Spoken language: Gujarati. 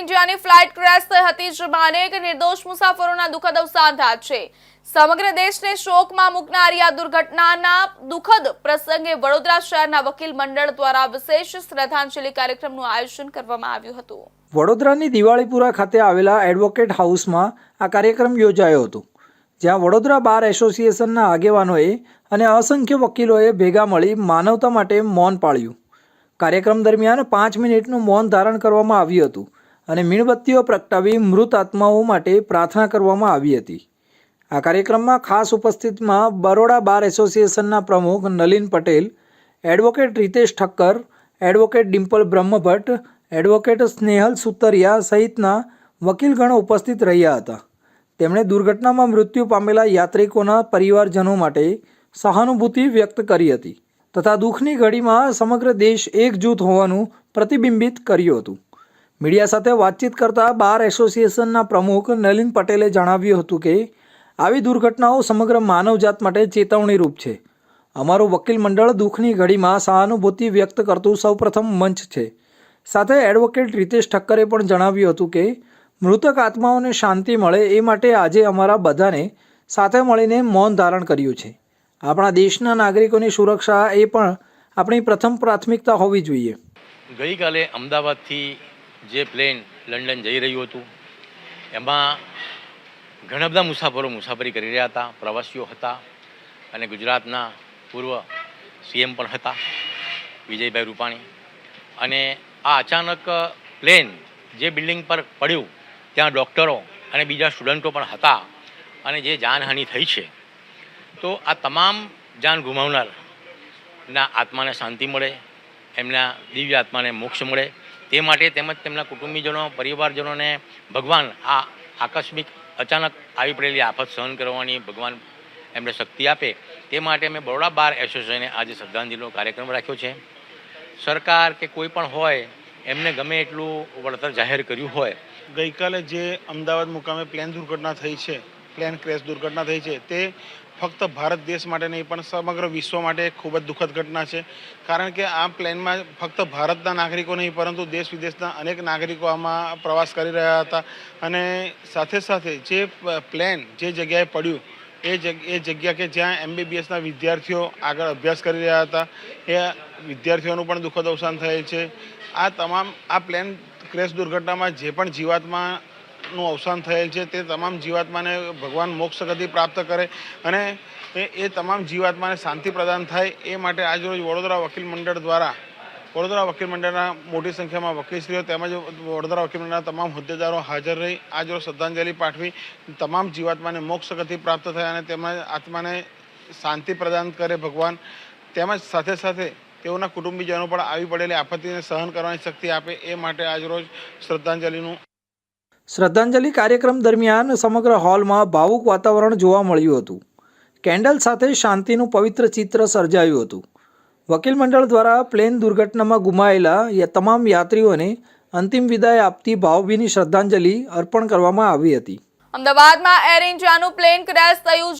ઇન્ડિયાની ફ્લાઇટ ક્રેશ થઈ હતી, જેમાં અનેક નિર્દોષ મુસાફરોના દુઃખદ અવસાન થયા છે. સમગ્ર દેશને શોકમાં મૂકનારી આ દુર્ઘટનાના દુઃખદ પ્રસંગે વડોદરા શહેરના વકીલ મંડળ દ્વારા વિશેષ શ્રદ્ધાંજલિ કાર્યક્રમનું આયોજન કરવામાં આવ્યું હતું. વડોદરાની દિવાળીપુરા ખાતે આવેલા એડવોકેટ હાઉસમાં આ કાર્યક્રમ યોજાયો હતો, જ્યાં વડોદરા બાર એસોસિએશનના આગેવાનોએ અને અસંખ્ય વકીલોએ ભેગા મળી માનવતા માટે મૌન પાળ્યું. કાર્યક્રમ દરમિયાન પાંચ મિનિટનું મૌન ધારણ કરવામાં આવ્યું હતું અને મીણબત્તીઓ પ્રગટાવી મૃત આત્માઓ માટે પ્રાર્થના કરવામાં આવી હતી. આ કાર્યક્રમમાં ખાસ ઉપસ્થિતમાં બરોડા બાર એસોસિએશનના પ્રમુખ Nalin Patel, advocate Ritesh Thakkar, advocate Dimple Brahmbhatt, advocate Snehal Sutariya સહિતના વકીલગણો ઉપસ્થિત રહ્યા હતા. તેમણે દુર્ઘટનામાં મૃત્યુ પામેલા યાત્રિકોના પરિવારજનો માટે સહાનુભૂતિ વ્યક્ત કરી હતી તથા દુઃખની ઘડીમાં સમગ્ર દેશ એકજૂથ હોવાનું પ્રતિબિંબિત કર્યું હતું. મીડિયા સાથે વાતચીત કરતા બાર એસોસિએશનના પ્રમુખ નલિન પટેલે જણાવ્યું હતું કે, આવી દુર્ઘટનાઓ સમગ્ર માનવજાત માટે ચેતવણીરૂપ છે. અમારું વકીલ મંડળ દુઃખની ઘડીમાં સહાનુભૂતિ વ્યક્ત કરતું સૌપ્રથમ મંચ છે. સાથે એડવોકેટ રીતેશ ઠક્કરે પણ જણાવ્યું હતું કે, મૃતક આત્માઓને શાંતિ મળે એ માટે આજે અમારા બધાને સાથે મળીને મૌન ધારણ કર્યું છે. આપણા દેશના નાગરિકોની સુરક્ષા એ પણ આપણી પ્રથમ પ્રાથમિકતા હોવી જોઈએ. ગઈકાલે અમદાવાદથી જે પ્લેન લંડન જઈ રહ્યું હતું, એમાં ઘણા બધા મુસાફરો મુસાફરી કરી રહ્યા હતા, પ્રવાસીઓ હતા અને ગુજરાતના પૂર્વ સીએમ પણ હતા, વિજયભાઈ રૂપાણી. અને આ અચાનક પ્લેન જે બિલ્ડિંગ પર પડ્યું, ત્યાં ડૉક્ટરો અને બીજા સ્ટુડન્ટો પણ હતા અને જે જાનહાનિ થઈ છે, તો આ તમામ જાન ગુમાવનારના આત્માને શાંતિ મળે, એમના દિવ્ય આત્માને મોક્ષ મળે તે માટે તેમજ તેમના કુટુંબીજનો, પરિવારજનોને ભગવાન આ આકસ્મિક અચાનક આવી પડેલી આફત સહન કરવાની ભગવાન એમને શક્તિ આપે. તે માટે અમે બરોડા બાર એસોસિએશને આજે શ્રદ્ધાંજલિનો કાર્યક્રમ રાખ્યો છે. સરકાર કે કોઈ પણ હોય, એમને ગમે એટલું વળતર જાહેર કર્યું હોય. ગઈકાલે જે અમદાવાદ મુકામે પ્લેન દુર્ઘટના થઈ છે, પ્લેન ક્રેશ દુર્ઘટના થઈ છે, તે ફક્ત ભારત દેશ માટે નહીં, પણ સમગ્ર વિશ્વ માટે ખૂબ જ દુઃખદ ઘટના છે. કારણ કે આ પ્લેનમાં ફક્ત ભારતના નાગરિકો નહીં, પરંતુ દેશ વિદેશના અનેક નાગરિકો આમાં પ્રવાસ કરી રહ્યા હતા. અને સાથે સાથે જે પ્લેન જે જગ્યાએ પડ્યું, એ એ જગ્યા કે જ્યાં એમબીબીએસના વિદ્યાર્થીઓ આગળ અભ્યાસ કરી રહ્યા હતા, એ વિદ્યાર્થીઓનું પણ દુઃખદ અવસાન થયેલ છે. આ તમામ, આ પ્લેન ક્રેશ દુર્ઘટનામાં જે પણ જીવાત્માનું અવસાન થયેલ છે, તે તમામ જીવાત્માને ભગવાન મોક્ષ ગતિ પ્રાપ્ત કરે અને એ એ તમામ જીવાત્માને શાંતિ પ્રદાન થાય, એ માટે આજરોજ વડોદરા વકીલ મંડળ દ્વારા, વડોદરા વકીલ મંડળના મોટી સંખ્યામાં વકીલશ્રીઓ તેમજ વડોદરા વકીલ મંડળના તમામ હોદ્દેદારો હાજર રહી, આજરોજ શ્રદ્ધાંજલિ પાઠવી, તમામ જીવાત્માને મોક્ષ ગતિ પ્રાપ્ત થાય અને તેમના આત્માને શાંતિ પ્રદાન કરે ભગવાન. તેમજ સાથે સાથે તેઓના કુટુંબીજનો પણ આવી પડેલી આપત્તિને સહન કરવાની શક્તિ આપે, એ માટે આજરોજ શ્રદ્ધાંજલિનું શ્રદ્ધાંજલિ કાર્યક્રમ દરમિયાન સમગ્ર હોલમાં ભાવુક વાતાવરણ જોવા મળ્યું હતું. કેન્ડલ સાથે શાંતિનું પવિત્ર ચિત્ર સર્જાયું હતું. વકીલ મંડળ દ્વારા પ્લેન દુર્ઘટનામાં ગુમાયેલા તમામ યાત્રીઓને અંતિમ વિદાય આપતી ભાવભીની શ્રદ્ધાંજલિ અર્પણ કરવામાં આવી હતી. અમદાવાદમાં એર ઇન્ડિયાનું પ્લેન ક્રેશ થયું